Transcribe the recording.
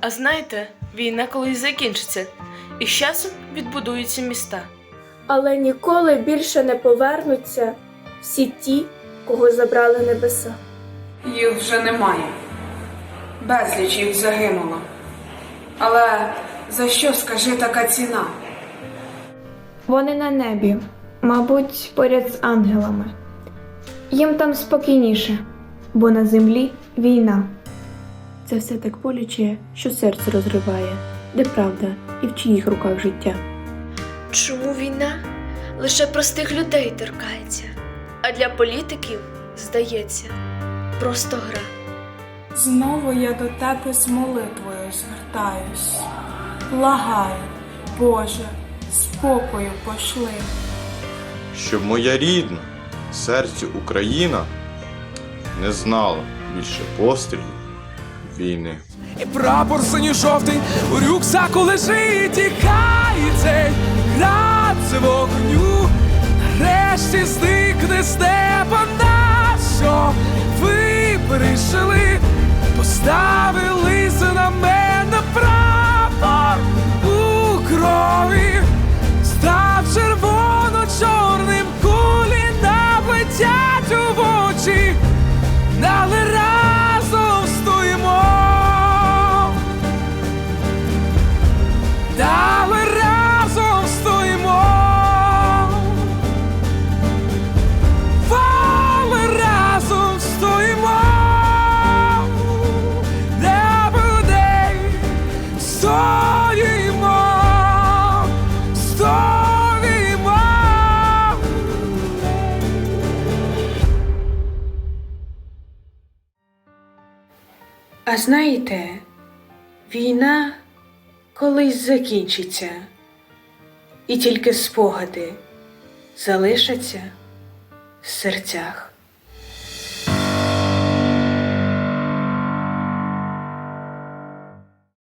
А знаєте, війна колись закінчиться, і з часом відбудуються міста. Але ніколи більше не повернуться всі ті, кого забрали небеса. Їх вже немає. Безліч їх загинуло. Але за що скажи така ціна? Вони на небі, мабуть, поряд з ангелами. Їм там спокійніше, бо на землі війна. Це все так боляче, що серце розриває, де правда і в чиїх руках життя. Чому війна лише простих людей торкається, а для політиків, здається, просто гра. Знову я до тебе з молитвою звертаюсь. Благаю, Боже, спокою пошли. щоб моя рідна серці Україна не знала більше пострілів війни. І прапор синьо-жовтий у рюкзаку лежить і цей град з вогню нарешті зникне з на що ви прийшли, поставили на мене прапор у крові, став червоно-чорним кулі наплетять у очі, А знаєте, війна колись закінчиться, і тільки спогади залишаться в серцях.